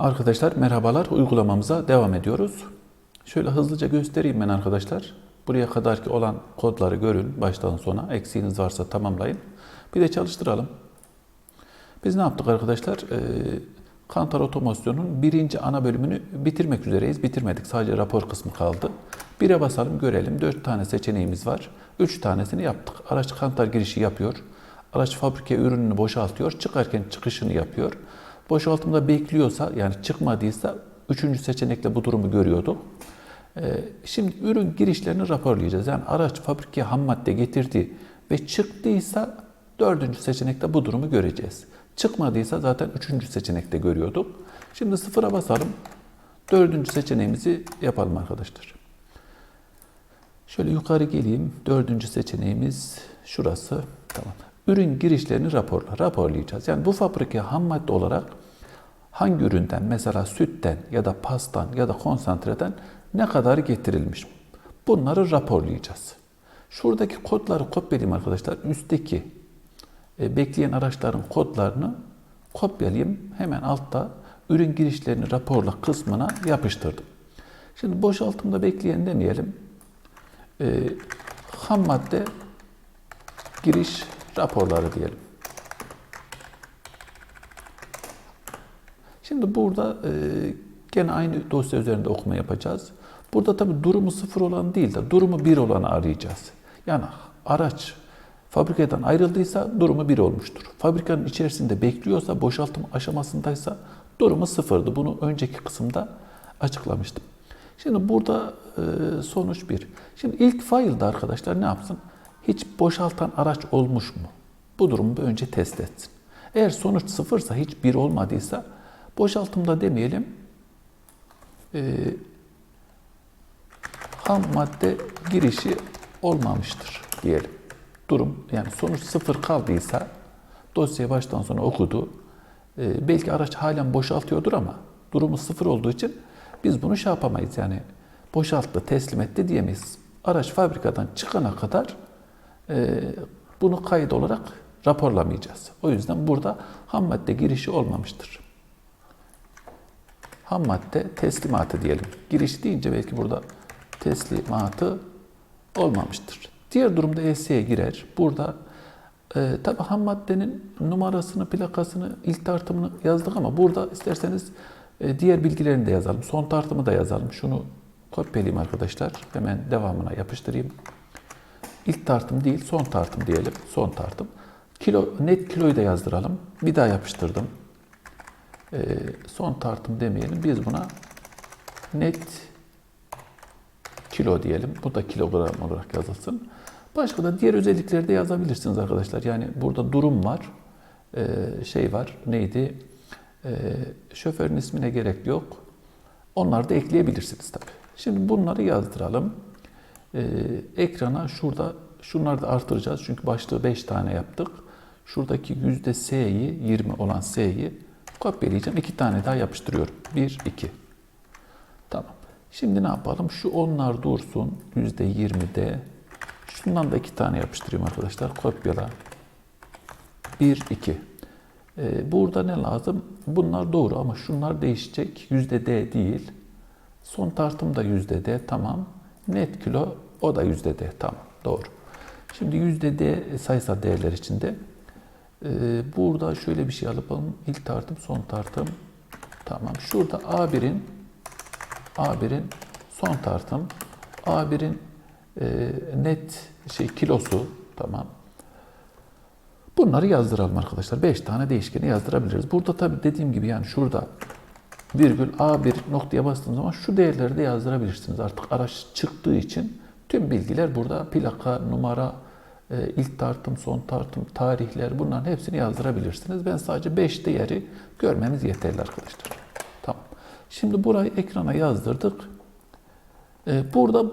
Arkadaşlar merhabalar. Uygulamamıza devam ediyoruz. Şöyle hızlıca göstereyim ben arkadaşlar. Buraya kadarki olan kodları görün baştan sona. Eksiğiniz varsa tamamlayın. Bir de çalıştıralım. Biz ne yaptık arkadaşlar? Ee, Kantar Otomasyon'un birinci ana bölümünü bitirmek üzereyiz. Bitirmedik. Sadece rapor kısmı kaldı. Bire basalım görelim. Dört tane seçeneğimiz var. Üç tanesini yaptık. Araç kantar girişi yapıyor. Araç fabrikaya ürününü boşaltıyor. Çıkarken çıkışını yapıyor. Boşaltımda bekliyorsa yani çıkmadıysa üçüncü seçenekle bu durumu görüyorduk. Ee, Şimdi ürün girişlerini raporlayacağız. Yani araç fabrikaya ham madde getirdi ve çıktıysa dördüncü seçenekte bu durumu göreceğiz. Çıkmadıysa zaten üçüncü seçenekte görüyorduk. Şimdi sıfıra basalım. Dördüncü seçeneğimizi yapalım arkadaşlar. Şöyle yukarı geleyim. Dördüncü seçeneğimiz şurası. Tamam. Ürün girişlerini raporla. Raporlayacağız. Yani bu fabrikaya ham madde olarak hangi üründen mesela sütten ya da pastan ya da konsantreden ne kadar getirilmiş? Bunları raporlayacağız. Şuradaki kodları kopyalayayım arkadaşlar. Üstteki e, bekleyen araçların kodlarını kopyalayayım. Hemen altta ürün girişlerini raporla kısmına yapıştırdım. Şimdi boşaltımda bekleyen demeyelim. E, ham madde giriş raporları diyelim. Şimdi burada e, gene aynı dosya üzerinde okuma yapacağız. Burada tabi durumu sıfır olan değil de durumu bir olanı arayacağız. Yani araç fabrikadan ayrıldıysa durumu bir olmuştur. Fabrikanın içerisinde bekliyorsa, boşaltım aşamasındaysa durumu sıfırdı. Bunu önceki kısımda açıklamıştım. Şimdi burada e, sonuç bir. Şimdi ilk file'da arkadaşlar ne yapsın? Hiç boşaltan araç olmuş mu? Bu durumu önce test etsin. Eğer sonuç sıfırsa, hiç bir olmadıysa boşaltımda demeyelim e, ham madde girişi olmamıştır diyelim. Durum yani sonuç sıfır kaldıysa dosyayı baştan sona okudu. E, belki araç halen boşaltıyordur ama durumu sıfır olduğu için biz bunu şey yapamayız yani boşalttı, teslim etti diyemeyiz. Araç fabrikadan çıkana kadar e, bunu kayıt olarak raporlamayacağız. O yüzden burada ham madde girişi olmamıştır. Ham madde teslimatı diyelim. Giriş deyince belki burada teslimatı olmamıştır. Diğer durumda ES'ye girer. Burada e, tabi ham maddenin numarasını, plakasını, ilk tartımını yazdık ama burada isterseniz e, diğer bilgilerini de yazalım. Son tartımı da yazalım. Şunu kopyalayayım arkadaşlar. Hemen devamına yapıştırayım. İlk tartım değil, son tartım diyelim. Son tartım. Kilo, net kiloyu da yazdıralım. Bir daha yapıştırdım. Ee, son tartım demeyelim. Biz buna net kilo diyelim. Bu da kilogram olarak yazılsın. Başka da diğer özellikleri de yazabilirsiniz arkadaşlar. Yani burada durum var. Ee, şey var. Neydi? Ee, şoförün ismine gerek yok. Onları da ekleyebilirsiniz tabii. Şimdi bunları yazdıralım. Ee, ekrana şurada şunları da artıracağız. Çünkü başlığı 5 tane yaptık. Şuradaki yüzde S'yi 20 olan S'yi kopyalayacağım. 2 tane daha yapıştırıyorum. 1, 2. Tamam. Şimdi ne yapalım? Şu onlar dursun. Yüzde 20'de. Şundan da 2 tane yapıştırayım arkadaşlar. Kopyala. 1, 2. Ee, burada ne lazım? Bunlar doğru ama şunlar değişecek. D değil. Son tartım da D. Tamam. Net kilo o da D. Tamam. Doğru. Şimdi D sayısal değerler içinde. Ee, burada şöyle bir şey alalım. İlk tartım, son tartım. Tamam. Şurada A1'in A1'in son tartım. A1'in e, net şey kilosu. Tamam. Bunları yazdıralım arkadaşlar. 5 tane değişkeni yazdırabiliriz. Burada tabi dediğim gibi yani şurada virgül A1 noktaya bastığınız zaman şu değerleri de yazdırabilirsiniz. Artık araç çıktığı için tüm bilgiler burada plaka, numara, e, ilk tartım, son tartım, tarihler bunların hepsini yazdırabilirsiniz. Ben sadece 5 değeri görmeniz yeterli arkadaşlar. Tamam. Şimdi burayı ekrana yazdırdık. E, Burada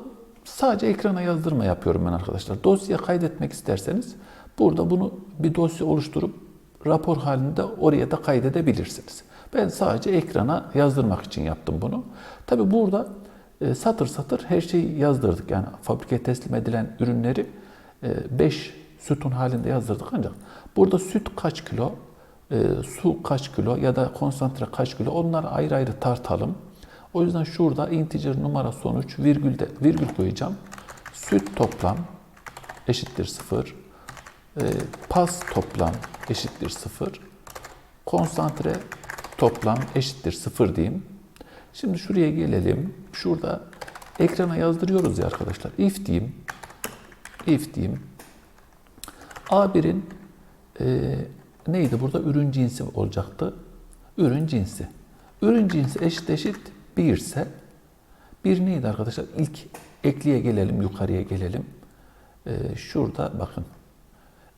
sadece ekrana yazdırma yapıyorum ben arkadaşlar. Dosya kaydetmek isterseniz burada bunu bir dosya oluşturup rapor halinde oraya da kaydedebilirsiniz. Ben sadece ekrana yazdırmak için yaptım bunu. Tabi burada e, satır satır her şeyi yazdırdık. Yani fabrikaya teslim edilen ürünleri 5 sütun halinde yazdırdık ancak burada süt kaç kilo, e, su kaç kilo ya da konsantre kaç kilo onları ayrı ayrı tartalım. O yüzden şurada integer numara sonuç virgülde virgül koyacağım. Süt toplam eşittir 0. E, pas toplam eşittir 0. Konsantre toplam eşittir 0 diyeyim. Şimdi şuraya gelelim. Şurada ekrana yazdırıyoruz ya arkadaşlar. If diyeyim. If diyeyim. A1'in e, neydi burada? Ürün cinsi olacaktı. Ürün cinsi. Ürün cinsi eşit eşit 1 ise 1 neydi arkadaşlar? İlk ekliye gelelim, yukarıya gelelim. E, şurada bakın.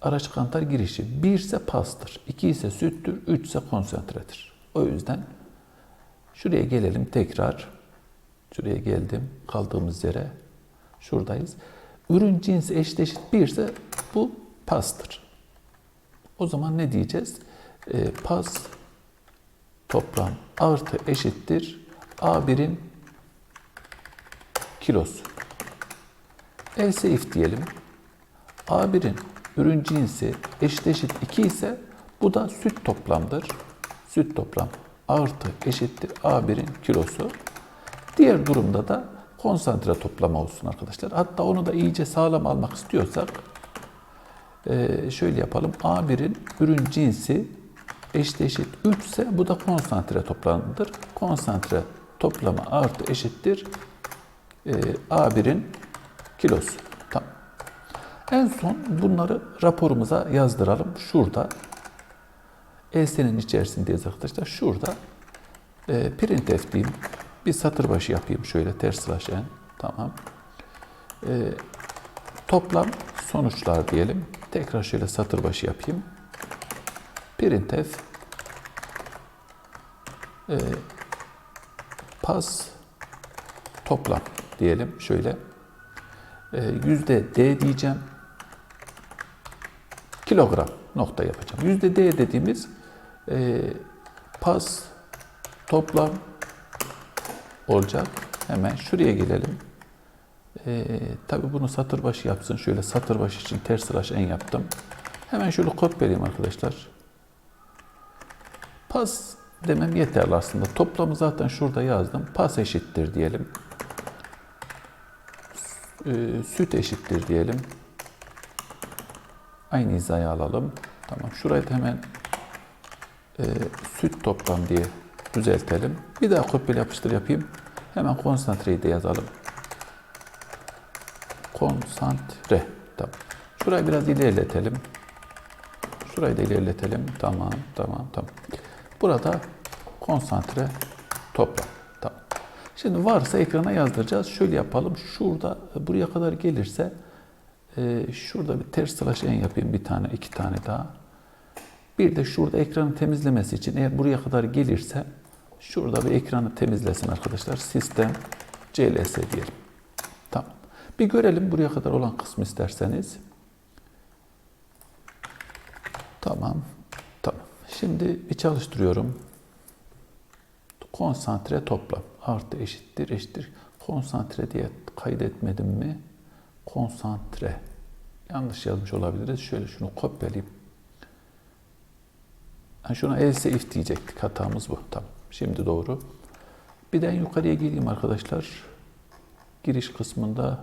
Araç kantar girişi 1 ise pastır, 2 ise süttür, 3 ise konsantredir. O yüzden şuraya gelelim tekrar. Şuraya geldim. Kaldığımız yere. Şuradayız. Ürün cinsi eşit eşit 1 ise bu pastır. O zaman ne diyeceğiz? E, pas toplam artı eşittir A1'in kilosu. Else if diyelim. A1'in ürün cinsi eşit eşit 2 ise bu da süt toplamdır. Süt toplam artı eşittir A1'in kilosu. Diğer durumda da konsantre toplama olsun arkadaşlar. Hatta onu da iyice sağlam almak istiyorsak ee, şöyle yapalım. A1'in ürün cinsi eşit eşit 3 ise bu da konsantre toplamıdır. Konsantre toplama artı eşittir e, A1'in kilosu. Tamam. En son bunları raporumuza yazdıralım. Şurada ES'nin içerisindeyiz arkadaşlar. Şurada e, printf diyeyim. Bir satır başı yapayım şöyle ters slash. Tamam. E, toplam sonuçlar diyelim. Tekrar şöyle satır başı yapayım. Printf e, pas toplam diyelim şöyle. E, yüzde D diyeceğim. Kilogram nokta yapacağım. Yüzde D dediğimiz e, pas toplam olacak. Hemen şuraya gelelim. Ee, tabii bunu satır başı yapsın. Şöyle satır başı için ters slash en yaptım. Hemen şöyle kopyalayayım arkadaşlar. Pas demem yeterli aslında. Toplamı zaten şurada yazdım. Pas eşittir diyelim. Ee, süt eşittir diyelim. Aynı hizaya alalım. Tamam. Şurayı da hemen e, süt toplam diye düzeltelim. Bir daha kopyala yapıştır yapayım. Hemen konsantreyi de yazalım konsantre. Tamam. Şurayı biraz ilerletelim. Şurayı da ilerletelim. Tamam, tamam, tamam. Burada konsantre toplam. Tamam. Şimdi varsa ekrana yazdıracağız. Şöyle yapalım. Şurada buraya kadar gelirse e, şurada bir ters slash en yapayım bir tane, iki tane daha. Bir de şurada ekranı temizlemesi için eğer buraya kadar gelirse şurada bir ekranı temizlesin arkadaşlar. Sistem CLS diyelim. Tamam. Bir görelim buraya kadar olan kısmı isterseniz. Tamam. Tamam. Şimdi bir çalıştırıyorum. Konsantre toplam. Artı eşittir eşittir. Konsantre diye kaydetmedim mi? Konsantre. Yanlış yazmış olabiliriz. Şöyle şunu kopyalayayım. Yani şuna else if diyecektik. Hatamız bu. Tamam. Şimdi doğru. Bir de yukarıya geleyim arkadaşlar. Giriş kısmında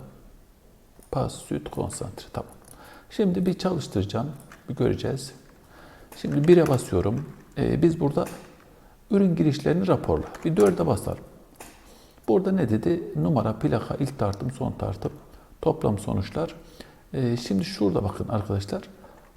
pas, süt, konsantre. Tamam. Şimdi bir çalıştıracağım. Bir göreceğiz. Şimdi 1'e basıyorum. Ee, biz burada ürün girişlerini raporla. Bir 4'e basarım. Burada ne dedi? Numara, plaka, ilk tartım, son tartım, toplam sonuçlar. Ee, şimdi şurada bakın arkadaşlar.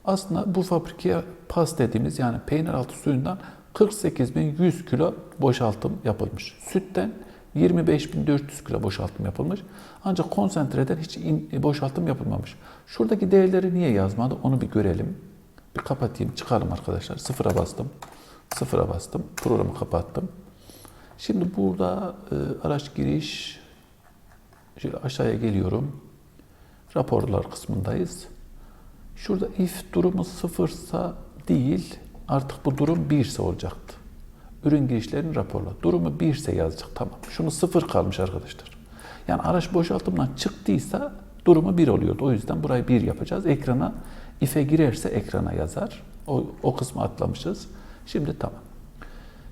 Aslında bu fabrikaya pas dediğimiz yani peynir altı suyundan 48.100 kilo boşaltım yapılmış. Sütten 25.400 kilo boşaltım yapılmış. Ancak konsantreden hiç in, boşaltım yapılmamış. Şuradaki değerleri niye yazmadı onu bir görelim. Bir kapatayım, çıkalım arkadaşlar. Sıfıra bastım. Sıfıra bastım. Programı kapattım. Şimdi burada e, araç giriş şöyle aşağıya geliyorum. Raporlar kısmındayız. Şurada if durumu sıfırsa değil, artık bu durum birse olacaktı. Ürün girişlerini raporla. Durumu birse yazacak. Tamam. Şunu sıfır kalmış arkadaşlar. Yani araç boşaltımdan çıktıysa durumu bir oluyordu. O yüzden burayı bir yapacağız. Ekrana if'e girerse ekrana yazar. O, o kısmı atlamışız. Şimdi tamam.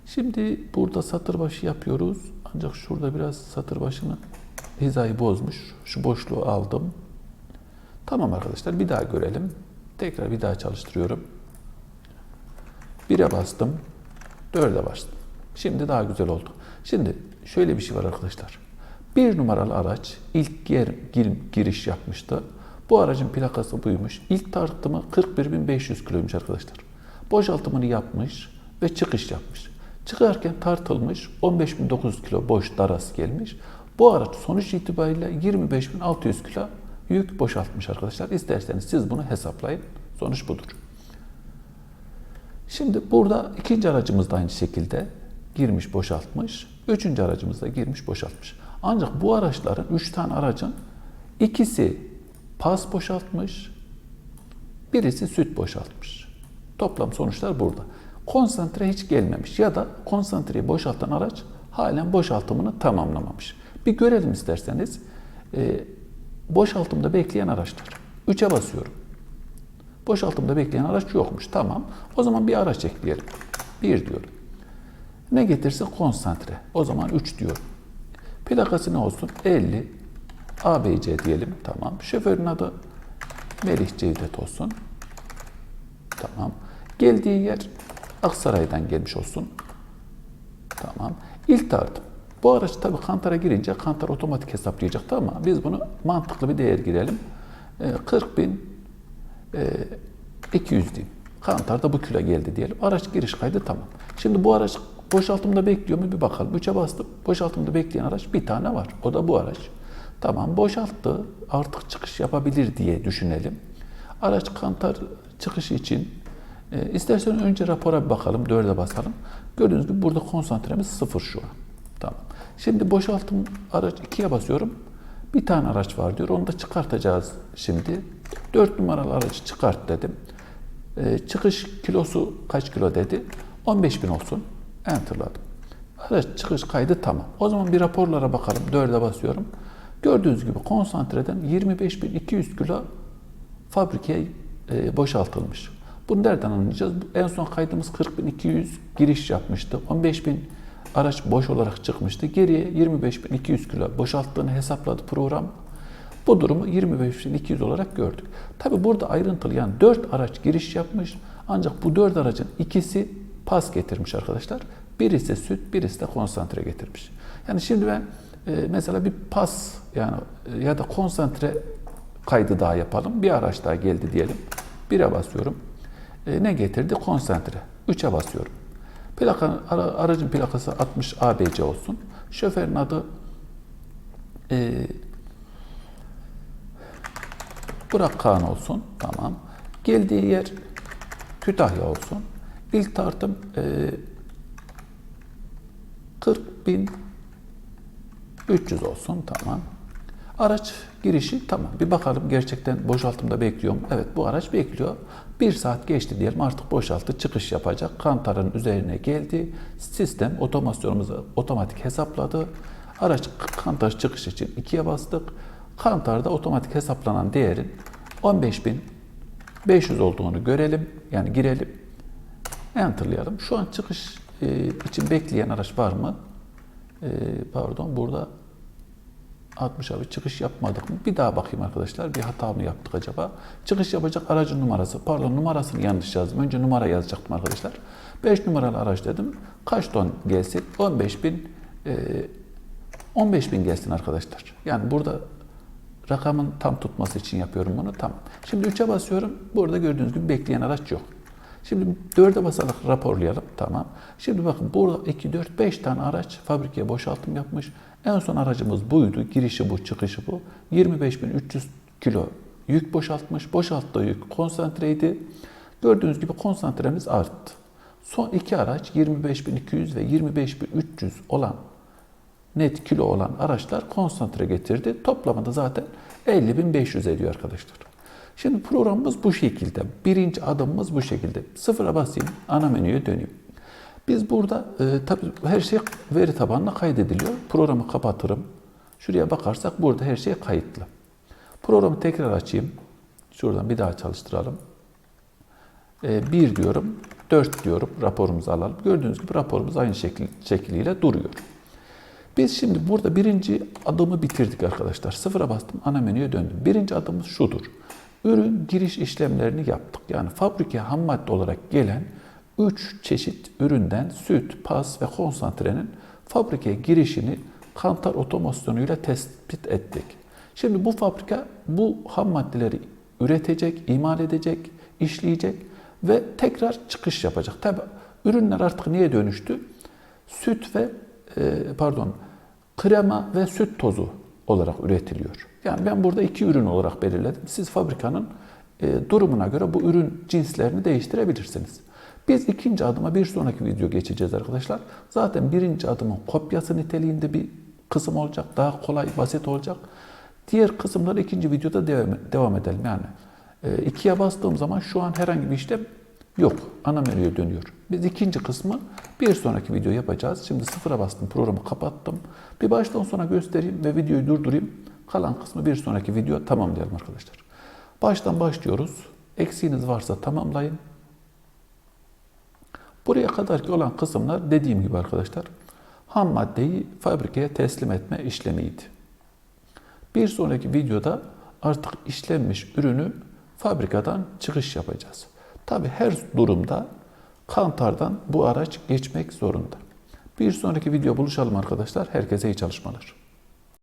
Şimdi burada satır başı yapıyoruz. Ancak şurada biraz satır başını hizayı bozmuş. Şu boşluğu aldım. Tamam arkadaşlar bir daha görelim. Tekrar bir daha çalıştırıyorum. 1'e bastım. 4'e bastım. Şimdi daha güzel oldu. Şimdi şöyle bir şey var arkadaşlar. Bir numaralı araç ilk gir- giriş yapmıştı. Bu aracın plakası buymuş. İlk tartımı 41.500 kiloymuş arkadaşlar. Boşaltımını yapmış ve çıkış yapmış. Çıkarken tartılmış 15.900 kilo boş daras gelmiş. Bu araç sonuç itibariyle 25.600 kilo yük boşaltmış arkadaşlar. İsterseniz siz bunu hesaplayın. Sonuç budur. Şimdi burada ikinci aracımız da aynı şekilde girmiş boşaltmış. Üçüncü aracımız da girmiş boşaltmış. Ancak bu araçların üç tane aracın ikisi pas boşaltmış, birisi süt boşaltmış. Toplam sonuçlar burada. Konsantre hiç gelmemiş ya da konsantreyi boşaltan araç halen boşaltımını tamamlamamış. Bir görelim isterseniz. Ee, boşaltımda bekleyen araçlar. 3'e basıyorum. Boşaltımda bekleyen araç yokmuş. Tamam. O zaman bir araç ekleyelim. 1 diyorum. Ne getirse konsantre. O zaman 3 diyorum. Plakası ne olsun? 50 ABC diyelim. Tamam. Şoförün adı Melih Cevdet olsun. Tamam. Geldiği yer Aksaray'dan gelmiş olsun. Tamam. İlk tartım. Bu araç tabii kantara girince kantar otomatik hesaplayacaktı ama biz bunu mantıklı bir değer girelim. Ee, 40 bin e, 200 diyeyim. Kantarda bu kilo geldi diyelim. Araç giriş kaydı tamam. Şimdi bu araç boşaltımda bekliyor mu bir bakalım. 3'e bastım. Boşaltımda bekleyen araç bir tane var. O da bu araç. Tamam boşalttı. Artık çıkış yapabilir diye düşünelim. Araç kantar çıkışı için e, istersen önce rapora bir bakalım. 4'e basalım. Gördüğünüz gibi burada konsantremiz sıfır şu an. Tamam. Şimdi boşaltım araç 2'ye basıyorum. Bir tane araç var diyor. Onu da çıkartacağız şimdi. 4 numaralı aracı çıkart dedim. Ee, çıkış kilosu kaç kilo dedi. 15 bin olsun. Enterladım. Araç çıkış kaydı tamam. O zaman bir raporlara bakalım. 4'e basıyorum. Gördüğünüz gibi konsantreden 25.200 kilo fabrikaya e, boşaltılmış. Bunu nereden anlayacağız? En son kaydımız 40.200 giriş yapmıştı. 15.000 araç boş olarak çıkmıştı. Geriye 25.200 kilo boşalttığını hesapladı program. Bu durumu 25.200 olarak gördük. Tabi burada ayrıntılı yani 4 araç giriş yapmış. Ancak bu 4 aracın ikisi pas getirmiş arkadaşlar. Birisi süt, birisi de konsantre getirmiş. Yani şimdi ben e, mesela bir pas yani e, ya da konsantre kaydı daha yapalım. Bir araç daha geldi diyelim. 1'e basıyorum. E, ne getirdi? Konsantre. 3'e basıyorum. Plaka, ara, aracın plakası 60 ABC olsun. Şoförün adı e, Burak Kağan olsun. Tamam. Geldiği yer Kütahya olsun. İlk tartım e, 40 bin 300 olsun. Tamam. Araç girişi tamam. Bir bakalım gerçekten boşaltımda bekliyor mu? Evet bu araç bekliyor. Bir saat geçti diyelim artık boşalttı çıkış yapacak. Kantarın üzerine geldi. Sistem otomasyonumuzu otomatik hesapladı. Araç kantar çıkış için ikiye bastık. Kantarda otomatik hesaplanan değerin 15.500 olduğunu görelim. Yani girelim. Enter'layalım. Şu an çıkış e, için bekleyen araç var mı? E, pardon burada 60 abi çıkış yapmadık mı? Bir daha bakayım arkadaşlar. Bir hata mı yaptık acaba? Çıkış yapacak aracın numarası. Pardon numarasını yanlış yazdım. Önce numara yazacaktım arkadaşlar. 5 numaralı araç dedim. Kaç ton gelsin? 15 bin e, 15 bin gelsin arkadaşlar. Yani burada rakamın tam tutması için yapıyorum bunu. Tamam. Şimdi 3'e basıyorum. Burada gördüğünüz gibi bekleyen araç yok. Şimdi 4'e basarak raporlayalım. Tamam. Şimdi bakın burada 2, 4, 5 tane araç fabrikaya boşaltım yapmış. En son aracımız buydu. Girişi bu, çıkışı bu. 25.300 kilo yük boşaltmış. Boşalttığı yük konsantreydi. Gördüğünüz gibi konsantremiz arttı. Son iki araç 25.200 ve 25.300 olan net kilo olan araçlar konsantre getirdi. Toplamında zaten 50.500 ediyor arkadaşlar. Şimdi programımız bu şekilde. Birinci adımımız bu şekilde. Sıfıra basayım, ana menüye döneyim. Biz burada e, tabii her şey veri tabanına kaydediliyor. Programı kapatırım. Şuraya bakarsak burada her şey kayıtlı. Programı tekrar açayım. Şuradan bir daha çalıştıralım. E, 1 diyorum, 4 diyorum raporumuzu alalım. Gördüğünüz gibi raporumuz aynı şekil, şekliyle duruyor. Biz şimdi burada birinci adımı bitirdik arkadaşlar. Sıfıra bastım, ana menüye döndüm. Birinci adımız şudur. Ürün giriş işlemlerini yaptık. Yani fabrikaya ham madde olarak gelen 3 çeşit üründen süt, pas ve konsantrenin fabrikaya girişini kantar otomasyonuyla tespit ettik. Şimdi bu fabrika bu ham maddeleri üretecek, imal edecek, işleyecek ve tekrar çıkış yapacak. Tabi ürünler artık niye dönüştü? Süt ve e, pardon krema ve süt tozu olarak üretiliyor. Yani ben burada iki ürün olarak belirledim. Siz fabrikanın e, durumuna göre bu ürün cinslerini değiştirebilirsiniz. Biz ikinci adıma bir sonraki video geçeceğiz arkadaşlar. Zaten birinci adımın kopyası niteliğinde bir kısım olacak. Daha kolay, basit olacak. Diğer kısımları ikinci videoda devam, devam edelim. Yani e, ikiye bastığım zaman şu an herhangi bir işlem yok. Ana menüye dönüyor. Biz ikinci kısmı bir sonraki video yapacağız. Şimdi sıfıra bastım, programı kapattım. Bir baştan sona göstereyim ve videoyu durdurayım. Kalan kısmı bir sonraki video tamamlayalım arkadaşlar. Baştan başlıyoruz. Eksiğiniz varsa tamamlayın. Buraya kadarki olan kısımlar dediğim gibi arkadaşlar ham maddeyi fabrikaya teslim etme işlemiydi. Bir sonraki videoda artık işlenmiş ürünü fabrikadan çıkış yapacağız. Tabi her durumda kantardan bu araç geçmek zorunda. Bir sonraki video buluşalım arkadaşlar. Herkese iyi çalışmalar.